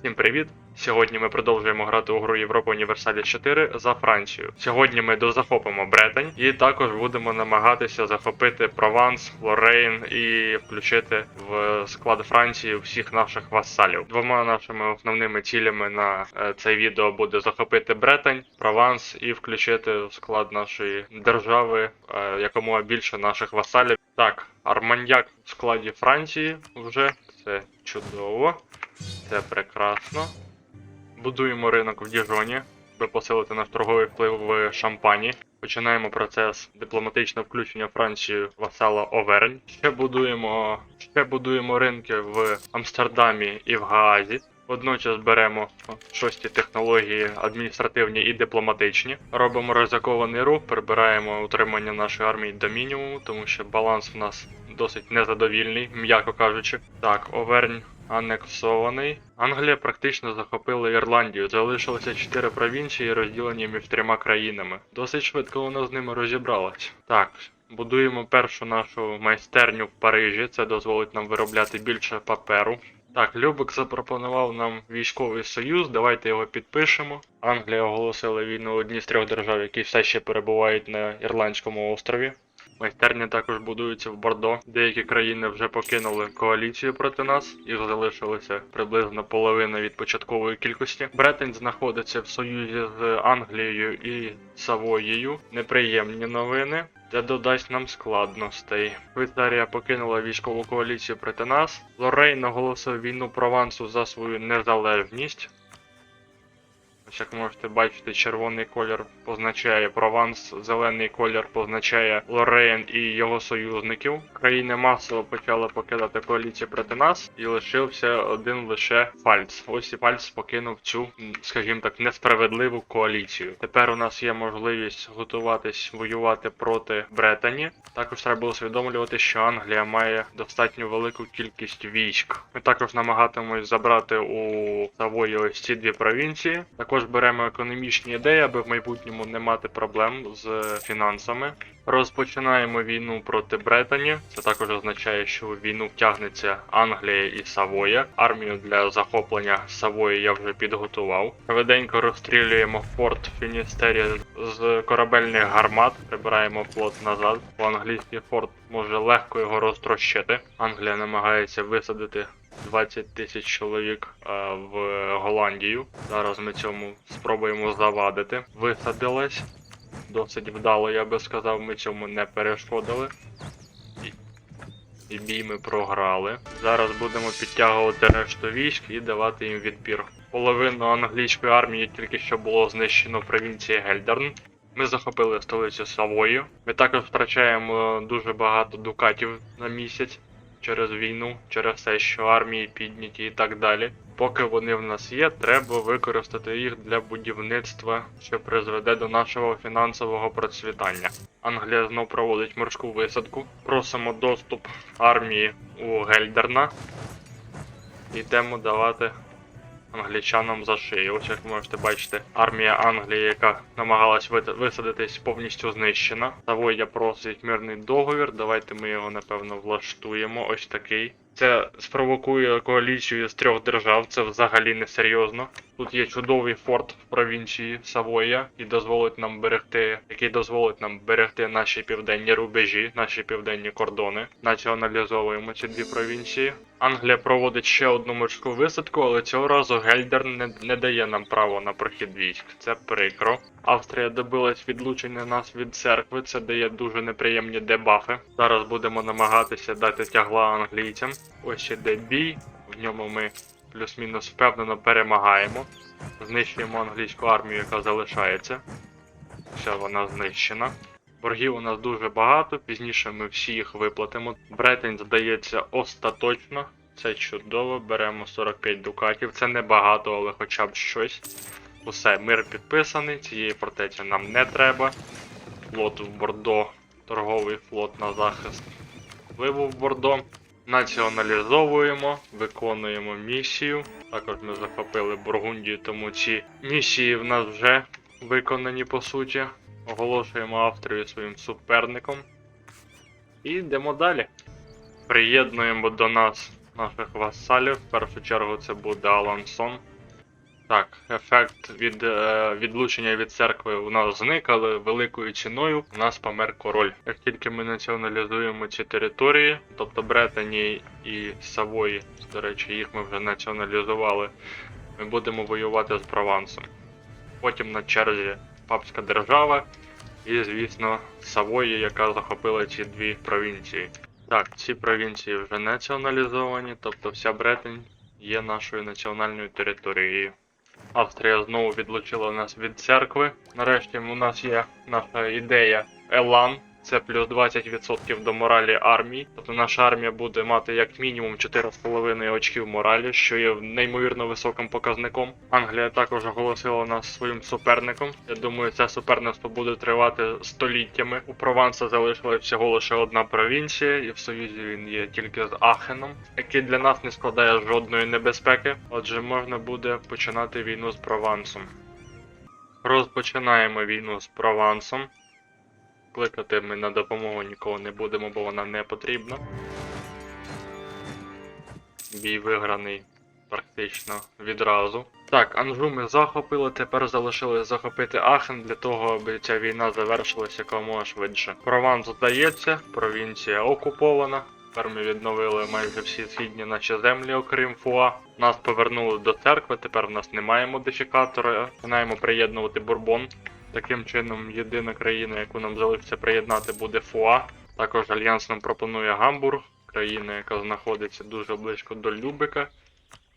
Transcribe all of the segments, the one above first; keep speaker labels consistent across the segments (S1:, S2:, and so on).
S1: Всім привіт! Сьогодні ми продовжуємо грати у гру Європа Універсаліс 4 за Францію. Сьогодні ми дозахопимо Бретань і також будемо намагатися захопити Прованс, Лорейн і включити в склад Франції всіх наших васалів. Двома нашими основними цілями на е, це відео буде захопити Бретань, Прованс і включити в склад нашої держави е, якомога більше наших васалів. Так, Арманьяк в складі Франції вже це чудово. Це прекрасно. Будуємо ринок в Діжоні, щоб посилити наш торговий вплив в Шампані. Починаємо процес дипломатичного включення Франції васала Овернь. Ще будуємо, ще будуємо ринки в Амстердамі і в Гаазі. Водночас беремо шості технології адміністративні і дипломатичні. Робимо ризикований рух, прибираємо утримання нашої армії до мінімуму, тому що баланс в нас досить незадовільний, м'яко кажучи. Так, Овернь анексований. Англія практично захопила Ірландію. Залишилося чотири провінції, розділені між трьома країнами. Досить швидко вона з ними розібралась. Так, будуємо першу нашу майстерню в Парижі. Це дозволить нам виробляти більше паперу. Так, Любик запропонував нам військовий союз. Давайте його підпишемо. Англія оголосила війну одній з трьох держав, які все ще перебувають на Ірландському острові. Майстерні також будуються в Бордо. Деякі країни вже покинули коаліцію проти нас, їх залишилося приблизно половина від початкової кількості. Бретень знаходиться в союзі з Англією і Савоєю. Неприємні новини. Це додасть нам складностей. Швейцарія покинула військову коаліцію проти нас. Лорейн оголосив війну Провансу за свою незалежність. Ось як можете бачити, червоний колір позначає Прованс, зелений колір позначає Лорейн і його союзників. Країни масово почали покидати коаліцію проти нас, і лишився один лише Фальц. Ось і Фальц покинув цю, скажімо так, несправедливу коаліцію. Тепер у нас є можливість готуватись воювати проти Бретані. Також треба усвідомлювати, що Англія має достатньо велику кількість військ. Ми також намагатимось забрати у Савої ось ці дві провінції. Також беремо економічні ідеї, аби в майбутньому не мати проблем з фінансами. Розпочинаємо війну проти Бретані. Це також означає, що в війну втягнеться Англія і Савоя. Армію для захоплення Савої я вже підготував. Швиденько розстрілюємо форт Фіністері з корабельних гармат. Прибираємо флот назад. Бо англійський форт може легко його розтрощити. Англія намагається висадити 20 тисяч чоловік е, в Голландію. Зараз ми цьому спробуємо завадити. Висадилась. Досить вдало, я би сказав, ми цьому не перешкодили. І бій ми програли. Зараз будемо підтягувати решту військ і давати їм відпір. Половину англійської армії тільки що було знищено в провінції Гельдерн. Ми захопили столицю Савою. Ми також втрачаємо дуже багато дукатів на місяць через війну, через те, що армії підняті і так далі. Поки вони в нас є, треба використати їх для будівництва, що призведе до нашого фінансового процвітання. Англія знов проводить морську висадку. Просимо доступ армії у Гельдерна. Йдемо давати англічанам за шию. Ось як ви можете бачити, армія Англії, яка намагалась висадитись, повністю знищена. Савоя просить мирний договір. Давайте ми його напевно влаштуємо. Ось такий. Це спровокує коаліцію з трьох держав. Це взагалі не серйозно. Тут є чудовий форт в провінції Савоя, і дозволить нам берегти, який дозволить нам берегти наші південні рубежі, наші південні кордони. Націоналізовуємо ці дві провінції. Англія проводить ще одну морську висадку, але цього разу Гельдер не, не дає нам право на прохід військ. Це прикро. Австрія добилась відлучення нас від церкви. Це дає дуже неприємні дебафи. Зараз будемо намагатися дати тягла англійцям. Ось іде бій. В ньому ми плюс-мінус впевнено перемагаємо. Знищуємо англійську армію, яка залишається. Все, вона знищена. Боргів у нас дуже багато, пізніше ми всі їх виплатимо. Бретень здається остаточно. Це чудово, беремо 45 дукатів. Це небагато, але хоча б щось. Усе, мир підписаний, цієї фортеці нам не треба. Флот в Бордо, торговий флот на захист. Вливу в Бордо. Націоналізовуємо, виконуємо місію. Також ми захопили Бургундію, тому ці місії в нас вже виконані по суті. Оголошуємо Австрію своїм суперником. І йдемо далі. Приєднуємо до нас наших васалів. В першу чергу це буде Алансон. Так, ефект від е, відлучення від церкви у нас зник, але великою ціною у нас помер король. Як тільки ми націоналізуємо ці території, тобто Бретані і Савої, до речі, їх ми вже націоналізували, ми будемо воювати з Провансом. Потім на черзі папська держава і, звісно, Савої, яка захопила ці дві провінції. Так, ці провінції вже націоналізовані, тобто вся Бретань є нашою національною територією. Австрія знову відлучила нас від церкви. Нарешті у нас є наша ідея Елан. Це плюс 20% до моралі армії. Тобто наша армія буде мати як мінімум 4,5 очків моралі, що є неймовірно високим показником. Англія також оголосила нас своїм суперником. Я думаю, це суперництво буде тривати століттями. У Прованса залишилась всього лише одна провінція, і в Союзі він є тільки з Ахеном, який для нас не складає жодної небезпеки. Отже, можна буде починати війну з Провансом. Розпочинаємо війну з Провансом. Кликати ми на допомогу нікого не будемо, бо вона не потрібна. Бій виграний практично відразу. Так, Анжу ми захопили, тепер залишилось захопити Ахен для того, аби ця війна завершилася якомога швидше. Прованс здається, провінція окупована. Тепер ми відновили майже всі східні наші землі, окрім Фуа. Нас повернули до церкви, тепер в нас немає модифікатора. Починаємо приєднувати Бурбон. Таким чином, єдина країна, яку нам залишиться приєднати, буде Фуа. Також Альянс нам пропонує Гамбург, країна, яка знаходиться дуже близько до Любека.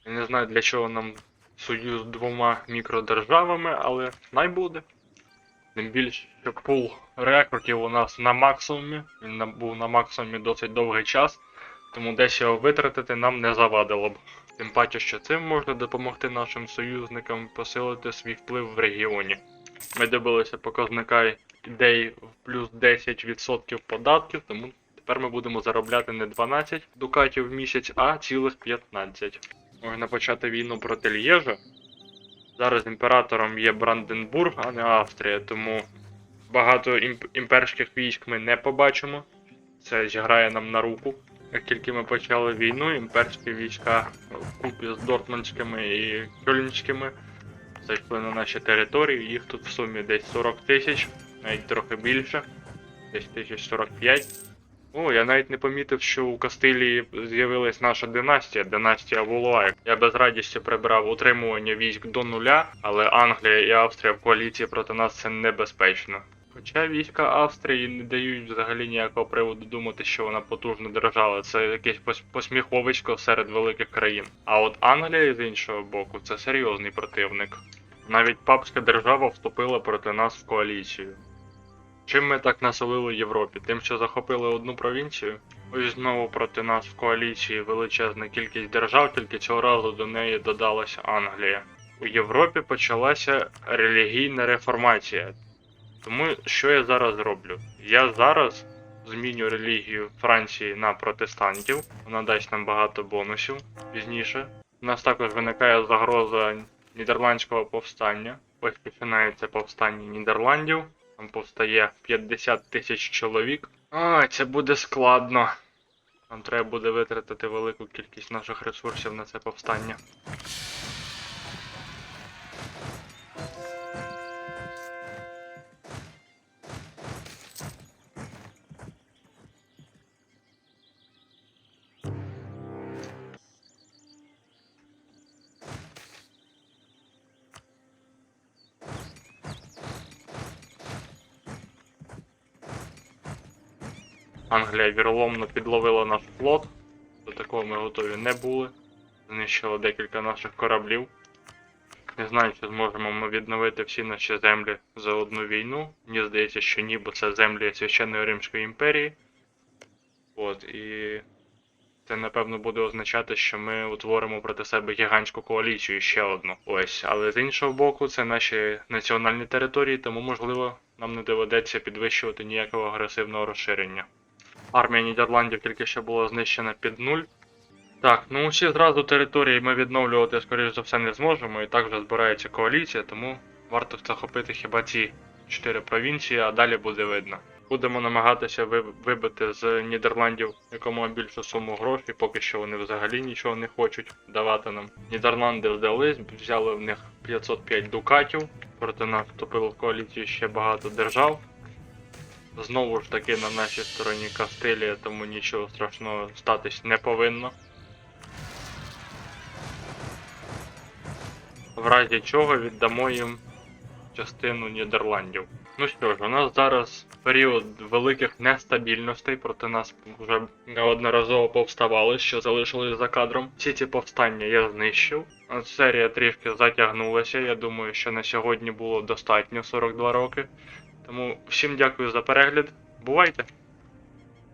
S1: Я не знаю, для чого нам союз з двома мікродержавами, але най буде. Тим більше, що пул рекрутів у нас на максимумі. Він був на максимумі досить довгий час, тому десь його витратити нам не завадило б. Тим паче, що цим можна допомогти нашим союзникам посилити свій вплив в регіоні. Ми добилися показника ідей в плюс 10% податків, тому тепер ми будемо заробляти не 12 дукатів в місяць, а цілих 15. Можна почати війну проти Лєжа. Зараз імператором є Бранденбург, а не Австрія, тому багато імп- імперських військ ми не побачимо. Це зіграє нам на руку. Як тільки ми почали війну, імперські війська вкупі з Дортмундськими і Кьольнськими зайшли на наші території. Їх тут в сумі десь 40 тисяч, навіть трохи більше, десь 1045. О, я навіть не помітив, що у Кастилії з'явилась наша династія, династія Вулуай. Я без радісті прибрав утримування військ до нуля, але Англія і Австрія в коаліції проти нас це небезпечно. Хоча війська Австрії не дають взагалі ніякого приводу думати, що вона потужна держава, це якесь пос- посміховисько серед великих країн. А от Англія з іншого боку, це серйозний противник. Навіть папська держава вступила проти нас в коаліцію. Чим ми так насолили Європі? Тим, що захопили одну провінцію? Ось знову проти нас в коаліції величезна кількість держав, тільки цього разу до неї додалася Англія. У Європі почалася релігійна реформація. Тому що я зараз роблю? Я зараз зміню релігію Франції на протестантів. Вона дасть нам багато бонусів пізніше. У нас також виникає загроза нідерландського повстання. Ось починається повстання Нідерландів. Там повстає 50 тисяч чоловік. А, це буде складно. Нам треба буде витратити велику кількість наших ресурсів на це повстання. Англія віроломно підловила наш флот. До такого ми готові не були. Знищила декілька наших кораблів. Не знаю, чи зможемо ми відновити всі наші землі за одну війну. Мені здається, що ні, бо це землі Священної Римської імперії. От, і це напевно буде означати, що ми утворимо проти себе гігантську коаліцію ще одну. Ось, але з іншого боку, це наші національні території, тому можливо нам не доведеться підвищувати ніякого агресивного розширення. Армія Нідерландів тільки що була знищена під нуль. Так, ну усі зразу території ми відновлювати, скоріш за все, не зможемо, і так вже збирається коаліція, тому варто захопити хіба ці чотири провінції, а далі буде видно. Будемо намагатися вибити з Нідерландів якомога більшу суму грошей, поки що вони взагалі нічого не хочуть давати нам. Нідерланди здались, взяли в них 505 дукатів. Проти нас вступило в коаліцію ще багато держав. Знову ж таки на нашій стороні Кастилія, тому нічого страшного статись не повинно. В разі чого віддамо їм частину Нідерландів. Ну що ж, у нас зараз період великих нестабільностей, проти нас вже неодноразово повставали, що залишились за кадром. Всі ці повстання я знищив. Серія трішки затягнулася. Я думаю, що на сьогодні було достатньо 42 роки. Тому всім дякую за перегляд. Бувайте!